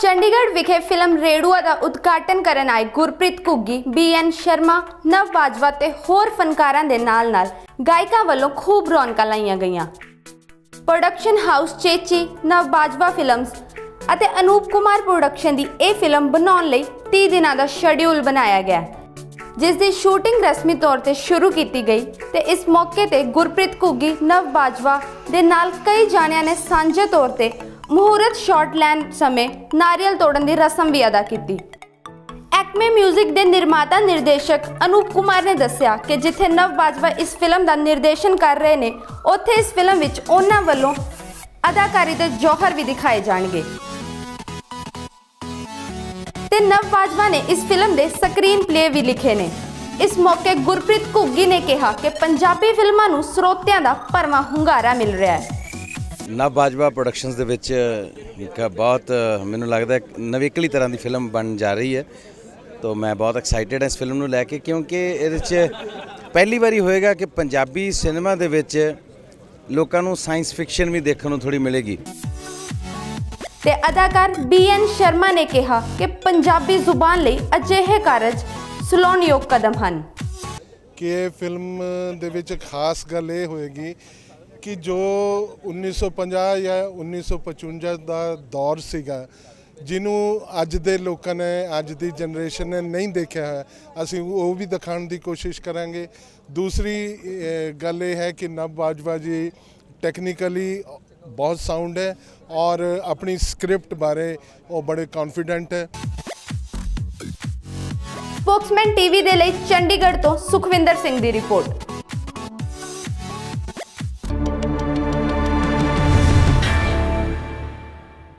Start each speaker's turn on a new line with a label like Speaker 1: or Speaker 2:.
Speaker 1: ਚੰਡੀਗੜ੍ਹ ਵਿਖੇ ਫਿਲਮ ਰੇੜੂਆ ਦਾ ਉਦਘਾਟਨ ਕਰਨ ਆਏ ਗੁਰਪ੍ਰੀਤ ਘੁੱਗੀ, ਬੀਐਨ ਸ਼ਰਮਾ, ਨਵ ਬਾਜਵਾ ਤੇ ਹੋਰ ਫਨਕਾਰਾਂ ਦੇ ਨਾਲ-ਨਾਲ ਗਾਇਕਾਂ ਵੱਲੋਂ ਖੂਬ ਰੌਣਕਾਂ ਲਾਈਆਂ ਗਈਆਂ। ਪ੍ਰੋਡਕਸ਼ਨ ਹਾਊਸ ਚੇਚੀ, ਨਵ ਬਾਜਵਾ ਫਿਲਮਸ ਅਤੇ ਅਨੂਪ ਕੁਮਾਰ ਪ੍ਰੋਡਕਸ਼ਨ ਦੀ ਇਹ ਫਿਲਮ ਬਣਾਉਣ ਲਈ 30 ਦਿਨਾਂ ਦਾ ਸ਼ੈਡਿਊਲ ਬਣਾਇਆ ਗਿਆ। ਜਿਸ ਦੀ ਸ਼ੂਟਿੰਗ ਰਸਮੀ ਤੌਰ ਤੇ ਸ਼ੁਰੂ ਕੀਤੀ ਗਈ ਤੇ ਇਸ ਮੌਕੇ ਤੇ ਗੁਰਪ੍ਰੀਤ ਘੁੱਗੀ, ਨਵ ਬਾਜਵਾ ਦੇ ਨਾਲ ਕਈ ਜਾਣਿਆਂ ਨੇ ਸਾਂਝੇ ਤੌਰ ਤੇ ਮਹੂਰਤ ਸ਼ਾਟ ਲੈਣ ਸਮੇਂ ਨਾਰੀਅਲ ਤੋੜਨ ਦੀ ਰਸਮ ਵੀ ਅਦਾ ਕੀਤੀ। ਐਕਮੇ 뮤직 ਦੇ ਨਿਰਮਾਤਾ ਨਿਰਦੇਸ਼ਕ ਅਨੂਪ ਕੁਮਾਰ ਨੇ ਦੱਸਿਆ ਕਿ ਜਿੱਥੇ ਨਵ ਬਾਜਵਾ ਇਸ ਫਿਲਮ ਦਾ ਨਿਰਦੇਸ਼ਨ ਕਰ ਰਹੇ ਨੇ, ਉੱਥੇ ਇਸ ਫਿਲਮ ਵਿੱਚ ਉਹਨਾਂ ਵੱਲੋਂ ਅਦਾਕਾਰੀ ਦੇ ਜੋਹਰ ਵੀ ਦਿਖਾਏ ਜਾਣਗੇ। ਤੇ ਨਵ ਬਾਜਵਾ ਨੇ ਇਸ ਫਿਲਮ ਦੇ ਸਕਰੀਨ ਪਲੇ ਵੀ ਲਿਖੇ ਨੇ। ਇਸ ਮੌਕੇ ਗੁਰਪ੍ਰੀਤ ਘੁੱਗੀ ਨੇ ਕਿਹਾ ਕਿ ਪੰਜਾਬੀ ਫਿਲਮਾਂ ਨੂੰ ਸਰੋਤਿਆਂ ਦਾ ਭਰਵਾਂ ਹੁੰਗਾਰਾ ਮਿਲ ਰਿਹਾ ਹੈ।
Speaker 2: ਨਵ ਬਾਜਵਾ ਪ੍ਰੋਡਕਸ਼ਨਸ ਦੇ ਵਿੱਚ ਇੱਕ ਬਹੁਤ ਮੈਨੂੰ ਲੱਗਦਾ ਨਵੇਕਲੀ ਤਰ੍ਹਾਂ ਦੀ ਫਿਲਮ ਬਣ ਜਾ ਰਹੀ ਹੈ। ਤੋਂ ਮੈਂ ਬਹੁਤ ਐਕਸਾਈਟਿਡ ਹਾਂ ਇਸ ਫਿਲਮ ਨੂੰ ਲੈ ਕੇ ਕਿਉਂਕਿ ਇਹਦੇ 'ਚ ਪਹਿਲੀ ਵਾਰੀ ਹੋਏਗਾ ਕਿ ਪੰਜਾਬੀ ਸਿਨੇਮਾ ਦੇ ਵਿੱਚ ਲੋਕਾਂ ਨੂੰ ਸਾਇੰਸ ਫਿਕਸ਼ਨ ਵੀ ਦੇਖਣ ਨੂੰ ਥੋੜੀ ਮਿਲੇਗੀ।
Speaker 1: ਤੇ ਅਦਾਕਾਰ ਬੀਐਨ ਸ਼ਰਮਾ ਨੇ ਕਿਹਾ ਕਿ ਪੰਜਾਬੀ ਜ਼ੁਬਾਨ ਲਈ ਅਜਿਹੇ ਕਾਰਜ ਸਲਾਹੁਣਯੋਗ ਕਦਮ ਹਨ।
Speaker 3: ਕਿ ਫਿਲਮ ਦੇ ਵਿੱਚ ਖਾਸ ਗੱਲ ਇਹ ਹੋਏਗੀ ਕਿ ਜੋ 1950 ਜਾਂ 1955 ਦਾ ਦੌਰ ਸੀਗਾ, ਜਿਹਨੂੰ ਅੱਜ ਦੇ ਲੋਕਾਂ ਨੇ, ਅੱਜ ਦੀ ਜਨਰੇਸ਼ਨ ਨੇ ਨਹੀਂ ਦੇਖਿਆ ਹੈ, ਅਸੀਂ ਉਹ ਵੀ ਦਿਖਾਉਣ ਦੀ ਕੋਸ਼ਿਸ਼ ਕਰਾਂਗੇ। ਦੂਸਰੀ ਗੱਲ ਇਹ ਹੈ ਕਿ ਨਵ ਬਾਜਵਾ ਜੀ ਟੈਕਨੀਕਲੀ ਬਹੁਤ ਸਾਊਂਡ ਹੈ ਔਰ ਆਪਣੀ ਸਕ੍ਰਿਪਟ ਬਾਰੇ ਉਹ ਬੜੇ ਕੌਨਫੀਡੈਂਟ ਹੈ।
Speaker 1: ਸਪੋਕਸਮੈਨ ਟੀਵੀ ਦੇ ਲਈ ਚੰਡੀਗੜ੍ਹ ਤੋਂ ਸੁਖਵਿੰਦਰ ਸਿੰਘ ਦੀ ਰਿਪੋਰਟ।